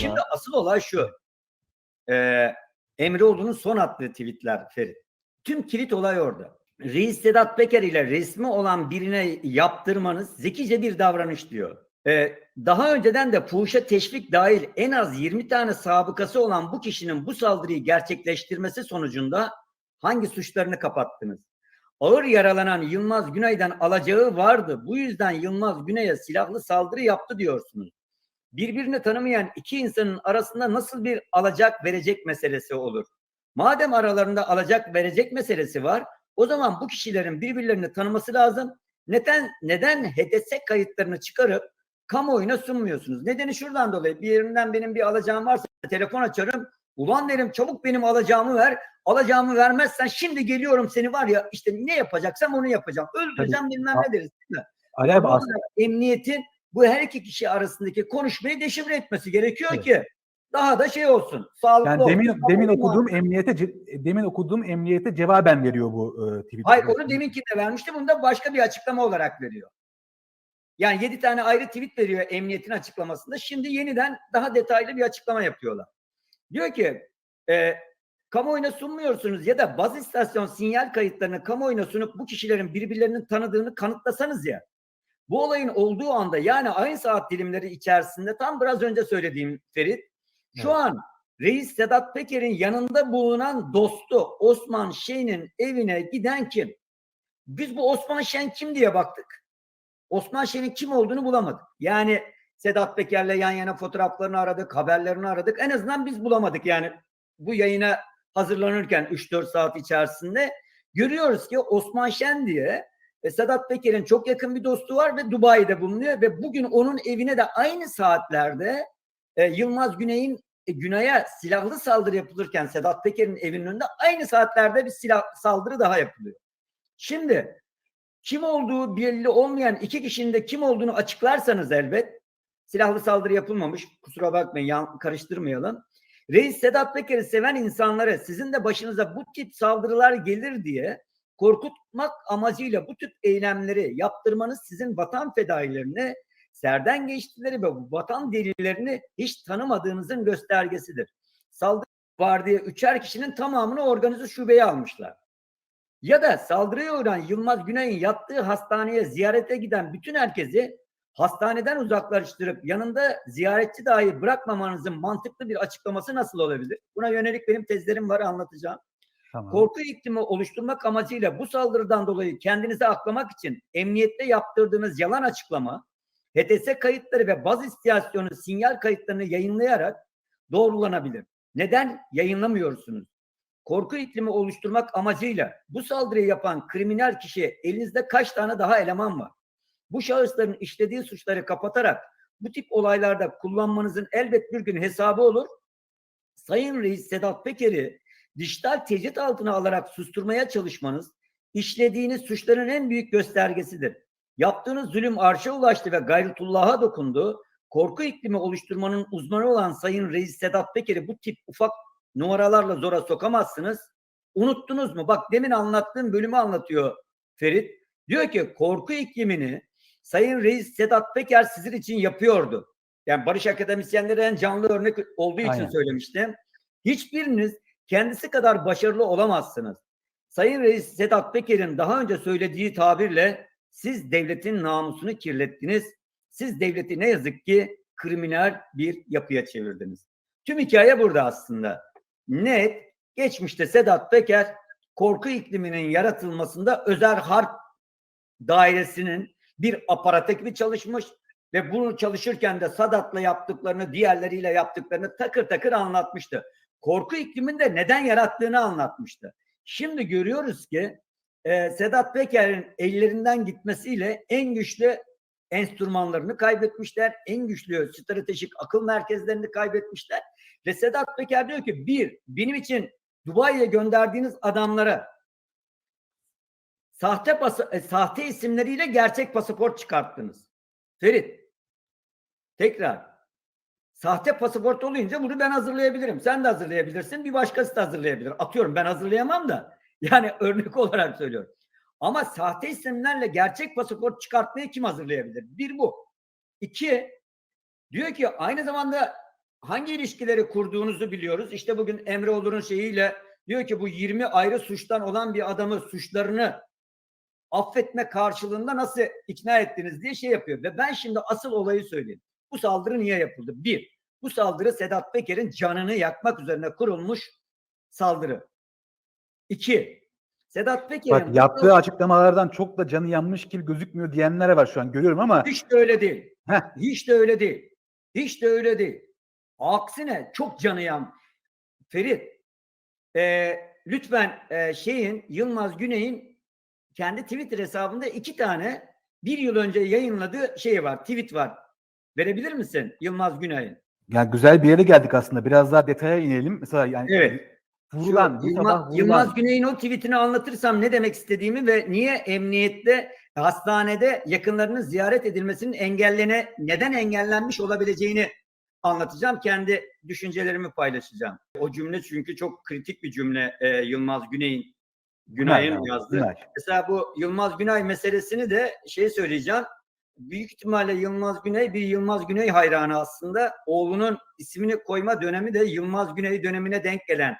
Şimdi asıl olay şu. Ee, Emreoğlu'nun son attığı tweetler Ferit. Tüm kilit olay orada. Reis Sedat Peker ile resmi olan birine yaptırmanız zekice bir davranış diyor. Ee, daha önceden de fuhuşa teşvik dahil en az 20 tane sabıkası olan bu kişinin bu saldırıyı gerçekleştirmesi sonucunda hangi suçlarını kapattınız? Ağır yaralanan Yılmaz Güney'den alacağı vardı. Bu yüzden Yılmaz Güney'e silahlı saldırı yaptı diyorsunuz. Birbirini tanımayan iki insanın arasında nasıl bir alacak verecek meselesi olur? Madem aralarında alacak verecek meselesi var, o zaman bu kişilerin birbirlerini tanıması lazım. Neden neden HDS kayıtlarını çıkarıp kamuoyuna sunmuyorsunuz? Nedeni şuradan dolayı. Bir yerinden benim bir alacağım varsa telefon açarım. Ulan derim çabuk benim alacağımı ver. Alacağımı vermezsen şimdi geliyorum seni var ya işte ne yapacaksam onu yapacağım. Öldüreceğim bilmem ne deriz. Değil mi? Aslında emniyetin bu her iki kişi arasındaki konuşmayı deşifre etmesi gerekiyor Evet. ki daha da şey olsun. Sağlıklı yani demin olsun. demin okuduğum emniyete demin okuduğum emniyete cevaben veriyor bu e, tweet. Hayır onu deminki de vermişti. Bunu da başka bir açıklama olarak veriyor. Yani yedi tane ayrı tweet veriyor emniyetin açıklamasında. Şimdi yeniden daha detaylı bir açıklama yapıyorlar. Diyor ki e, kamuoyuna sunmuyorsunuz ya da baz istasyon sinyal kayıtlarını kamuoyuna sunup bu kişilerin birbirlerinin tanıdığını kanıtlasanız ya. Bu olayın olduğu anda yani aynı saat dilimleri içerisinde tam biraz önce söylediğim Ferit şu Evet. an Reis Sedat Peker'in yanında bulunan dostu Osman Şen'in evine giden kim? Biz bu Osman Şen kim diye baktık. Osman Şen'in kim olduğunu bulamadık. Yani Sedat Peker'le yan yana fotoğraflarını aradık, haberlerini aradık. En azından biz bulamadık yani bu yayına hazırlanırken 3-4 saat içerisinde görüyoruz ki Osman Şen diye e, Sedat Peker'in çok yakın bir dostu var ve Dubai'de bulunuyor ve bugün onun evine de aynı saatlerde e, Yılmaz Güney'in e, Güney'e silahlı saldırı yapılırken Sedat Peker'in evinin önünde aynı saatlerde bir silah saldırı daha yapılıyor. Şimdi kim olduğu belli olmayan iki kişinin de kim olduğunu açıklarsanız elbet silahlı saldırı yapılmamış. Kusura bakmayın yan, karıştırmayalım. Reis Sedat Peker'i seven insanlara sizin de başınıza bu tip saldırılar gelir diye korkutmak amacıyla bu tip eylemleri yaptırmanız sizin vatan fedailerini serden geçtileri ve vatan delilerini hiç tanımadığınızın göstergesidir. Saldırı var diye üçer kişinin tamamını organize şubeye almışlar. Ya da saldırıya uğrayan Yılmaz Güney'in yattığı hastaneye ziyarete giden bütün herkesi hastaneden uzaklaştırıp yanında ziyaretçi dahi bırakmamanızın mantıklı bir açıklaması nasıl olabilir? Buna yönelik benim tezlerim var anlatacağım. Tamam. Korku iklimi oluşturmak amacıyla bu saldırıdan dolayı kendinizi aklamak için emniyette yaptırdığınız yalan açıklama, HTS kayıtları ve baz istasyonu sinyal kayıtlarını yayınlayarak doğrulanabilir. Neden yayınlamıyorsunuz? Korku iklimi oluşturmak amacıyla bu saldırıyı yapan kriminal kişi elinizde kaç tane daha eleman var? Bu şahısların işlediği suçları kapatarak bu tip olaylarda kullanmanızın elbet bir gün hesabı olur. Sayın Reis Sedat Peker'i dijital tecrit altına alarak susturmaya çalışmanız işlediğiniz suçların en büyük göstergesidir. Yaptığınız zulüm arşa ulaştı ve gayretullah'a dokundu. Korku iklimi oluşturmanın uzmanı olan Sayın Reis Sedat Peker'i bu tip ufak numaralarla zora sokamazsınız. Unuttunuz mu? Bak demin anlattığım bölümü anlatıyor Ferit. Diyor ki korku iklimini Sayın Reis Sedat Peker sizin için yapıyordu. Yani Barış Akademisyenleri en canlı örnek olduğu için Aynen. söylemiştim. Hiçbiriniz kendisi kadar başarılı olamazsınız. Sayın Reis Sedat Peker'in daha önce söylediği tabirle siz devletin namusunu kirlettiniz. Siz devleti ne yazık ki kriminal bir yapıya çevirdiniz. Tüm hikaye burada aslında. Net geçmişte Sedat Peker korku ikliminin yaratılmasında özel harp dairesinin bir aparat ekibi çalışmış ve bunu çalışırken de Sadat'la yaptıklarını diğerleriyle yaptıklarını takır takır anlatmıştı. Korku ikliminde neden yarattığını anlatmıştı. Şimdi görüyoruz ki e, Sedat Peker'in ellerinden gitmesiyle en güçlü enstrümanlarını kaybetmişler. En güçlü stratejik akıl merkezlerini kaybetmişler. Ve Sedat Peker diyor ki bir, benim için Dubai'ye gönderdiğiniz adamlara sahte e, sahte isimleriyle gerçek pasaport çıkarttınız. Ferit. Tekrar. Sahte pasaport olunca bunu ben hazırlayabilirim. Sen de hazırlayabilirsin. Bir başkası da hazırlayabilir. Atıyorum ben hazırlayamam da. Yani örnek olarak söylüyorum. Ama sahte isimlerle gerçek pasaport çıkartmayı kim hazırlayabilir? Bir bu. İki, diyor ki aynı zamanda hangi ilişkileri kurduğunuzu biliyoruz. İşte bugün Emre Olur'un şeyiyle diyor ki bu 20 ayrı suçtan olan bir adamı suçlarını affetme karşılığında nasıl ikna ettiniz diye şey yapıyor. Ve ben şimdi asıl olayı söyleyeyim. Bu saldırı niye yapıldı? Bir, bu saldırı Sedat Peker'in canını yakmak üzerine kurulmuş saldırı. İki, Sedat Peker'in Bak yaptığı açıklamalardan çok da canı yanmış gibi gözükmüyor diyenler var şu an görüyorum ama hiç de öyle değil. Heh. Hiç de öyle değil. Hiç de öyle değil. Aksine çok canı yan. Ferit, e, lütfen e, şeyin Yılmaz Güney'in kendi Twitter hesabında iki tane bir yıl önce yayınladığı şey var, tweet var. Verebilir misin Yılmaz Güney'in? yani güzel bir yere geldik aslında. Biraz daha detaya inelim. Mesela yani Evet. vurulan, Şu bu Yılmaz, sabah vurulan. Yılmaz Güney'in o tweetini anlatırsam ne demek istediğimi ve niye emniyette, hastanede yakınlarının ziyaret edilmesinin engellene, neden engellenmiş olabileceğini anlatacağım. Kendi düşüncelerimi paylaşacağım. O cümle çünkü çok kritik bir cümle e, Yılmaz Güney'in Günay'ın yazdığı. Günay. Mesela bu Yılmaz Günay meselesini de şey söyleyeceğim. Büyük ihtimalle Yılmaz Güney bir Yılmaz Güney hayranı aslında. Oğlunun ismini koyma dönemi de Yılmaz Güney dönemine denk gelen.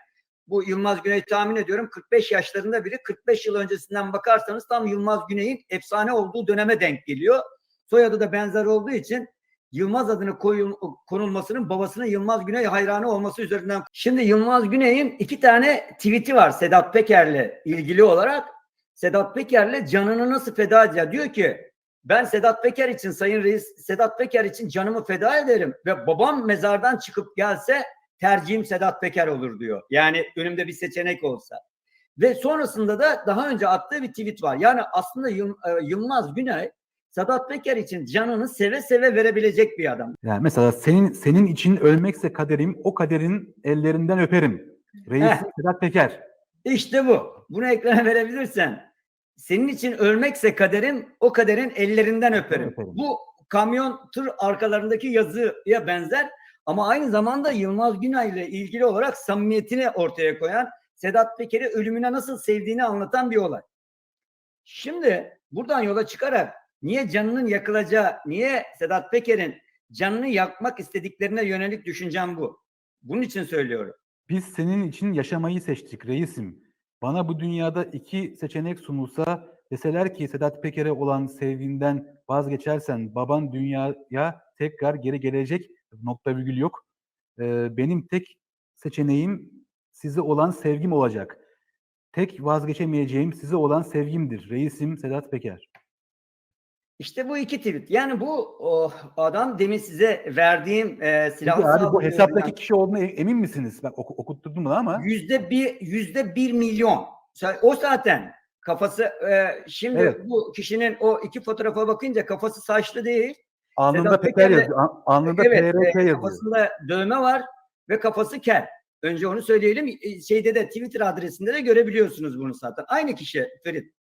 Bu Yılmaz Güney tahmin ediyorum 45 yaşlarında biri 45 yıl öncesinden bakarsanız tam Yılmaz Güney'in efsane olduğu döneme denk geliyor. Soyadı da benzer olduğu için Yılmaz adını koyul, konulmasının babasının Yılmaz Güney hayranı olması üzerinden. Şimdi Yılmaz Güney'in iki tane tweet'i var Sedat Peker'le ilgili olarak. Sedat Peker'le canını nasıl feda edeceği diyor ki ben Sedat Peker için Sayın Reis Sedat Peker için canımı feda ederim ve babam mezardan çıkıp gelse tercihim Sedat Peker olur diyor. Yani önümde bir seçenek olsa. Ve sonrasında da daha önce attığı bir tweet var. Yani aslında e, Yılmaz Güney Sedat Peker için canını seve seve verebilecek bir adam. Yani mesela senin senin için ölmekse kaderim, o kaderin ellerinden öperim. Reisim Heh. Sedat Peker. İşte bu. Bunu ekrana verebilirsen. Senin için ölmekse kaderim, o kaderin ellerinden öperim. Öperim. Bu kamyon tır arkalarındaki yazıya benzer ama aynı zamanda Yılmaz Günay ile ilgili olarak samimiyetini ortaya koyan, Sedat Peker'i ölümüne nasıl sevdiğini anlatan bir olay. Şimdi buradan yola çıkarak niye canının yakılacağı, niye Sedat Peker'in canını yakmak istediklerine yönelik düşüncem bu. Bunun için söylüyorum. Biz senin için yaşamayı seçtik reisim. Bana bu dünyada iki seçenek sunulsa deseler ki Sedat Peker'e olan sevginden vazgeçersen baban dünyaya tekrar geri gelecek nokta virgül yok. Ee, benim tek seçeneğim size olan sevgim olacak. Tek vazgeçemeyeceğim size olan sevgimdir. Reisim Sedat Peker. İşte bu iki tweet. Yani bu o, adam demin size verdiğim e, Peki silahlı abi bu hesaptaki kişi olduğuna e- emin misiniz? Ben oku, okutturdum bunu ama. yüzde bir yüzde bir milyon. O zaten kafası e, şimdi Evet. bu kişinin o iki fotoğrafa bakınca kafası saçlı değil. Alnında Peker yazıyor. An- Alnında evet, PRK yazıyor. kafasında dövme var ve kafası kel. Önce onu söyleyelim. Şeyde de Twitter adresinde de görebiliyorsunuz bunu zaten. Aynı kişi Ferit.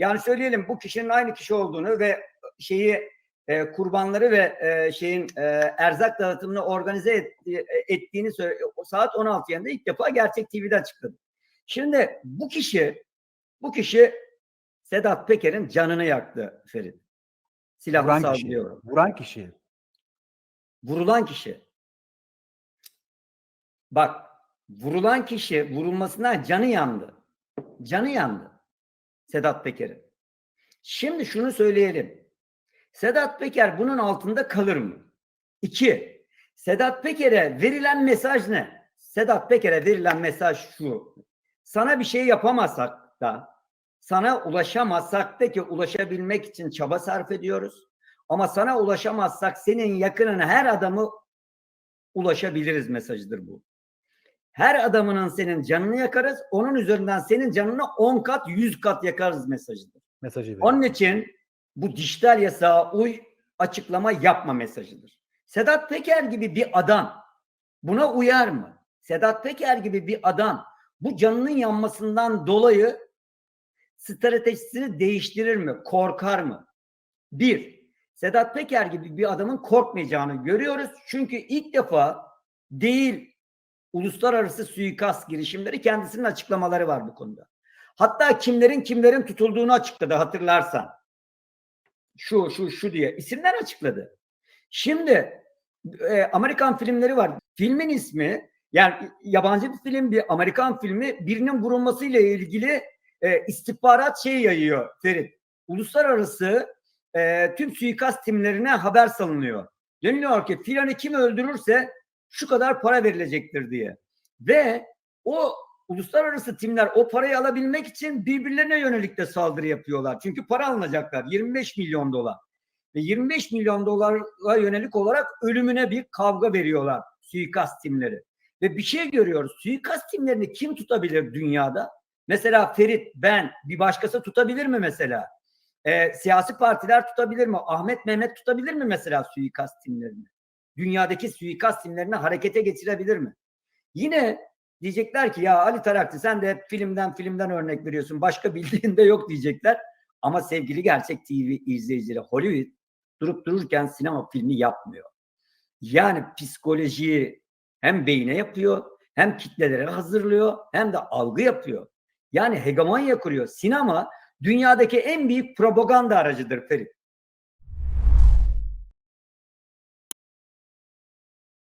Yani söyleyelim bu kişinin aynı kişi olduğunu ve şeyi e, kurbanları ve e, şeyin e, erzak dağıtımını organize et- e, ettiğini söyle, saat 16 yanında ilk defa Gerçek TV'de açıkladı. Şimdi bu kişi bu kişi Sedat Peker'in canını yaktı Ferit. Silahlı Vuran kişi. saldırıyor. Vuran kişi. Vurulan kişi. Bak vurulan kişi vurulmasına canı yandı. Canı yandı. Sedat Peker'in. Şimdi şunu söyleyelim. Sedat Peker bunun altında kalır mı? İki. Sedat Peker'e verilen mesaj ne? Sedat Peker'e verilen mesaj şu. Sana bir şey yapamazsak da sana ulaşamazsak da ki ulaşabilmek için çaba sarf ediyoruz. Ama sana ulaşamazsak senin yakınına her adamı ulaşabiliriz mesajıdır bu. Her adamının senin canını yakarız. Onun üzerinden senin canını 10 kat 100 kat yakarız mesajıdır. Mesajı. Onun için bu dijital yasağa uy açıklama yapma mesajıdır. Sedat Peker gibi bir adam buna uyar mı? Sedat Peker gibi bir adam bu canının yanmasından dolayı stratejisini değiştirir mi? Korkar mı? Bir, Sedat Peker gibi bir adamın korkmayacağını görüyoruz. Çünkü ilk defa değil uluslararası suikast girişimleri kendisinin açıklamaları var bu konuda. Hatta kimlerin kimlerin tutulduğunu açıkladı hatırlarsan. Şu şu şu diye isimler açıkladı. Şimdi e, Amerikan filmleri var. Filmin ismi yani yabancı bir film bir Amerikan filmi birinin vurulmasıyla ilgili e, istihbarat şey yayıyor Ferit. Uluslararası e, tüm suikast timlerine haber salınıyor. Deniliyor ki filanı kim öldürürse şu kadar para verilecektir diye. Ve o uluslararası timler o parayı alabilmek için birbirlerine yönelik de saldırı yapıyorlar. Çünkü para alınacaklar 25 milyon dolar. Ve 25 milyon dolara yönelik olarak ölümüne bir kavga veriyorlar suikast timleri. Ve bir şey görüyoruz. Suikast timlerini kim tutabilir dünyada? Mesela Ferit, ben, bir başkası tutabilir mi mesela? Ee, siyasi partiler tutabilir mi? Ahmet Mehmet tutabilir mi mesela suikast timlerini? Dünyadaki suikast timlerini harekete geçirebilir mi? Yine diyecekler ki ya Ali Tarakçı sen de hep filmden filmden örnek veriyorsun. Başka bildiğinde yok diyecekler. Ama sevgili Gerçek TV izleyicileri Hollywood durup dururken sinema filmi yapmıyor. Yani psikolojiyi hem beyne yapıyor, hem kitlelere hazırlıyor, hem de algı yapıyor. Yani hegemonya kuruyor. Sinema dünyadaki en büyük propaganda aracıdır Ferit.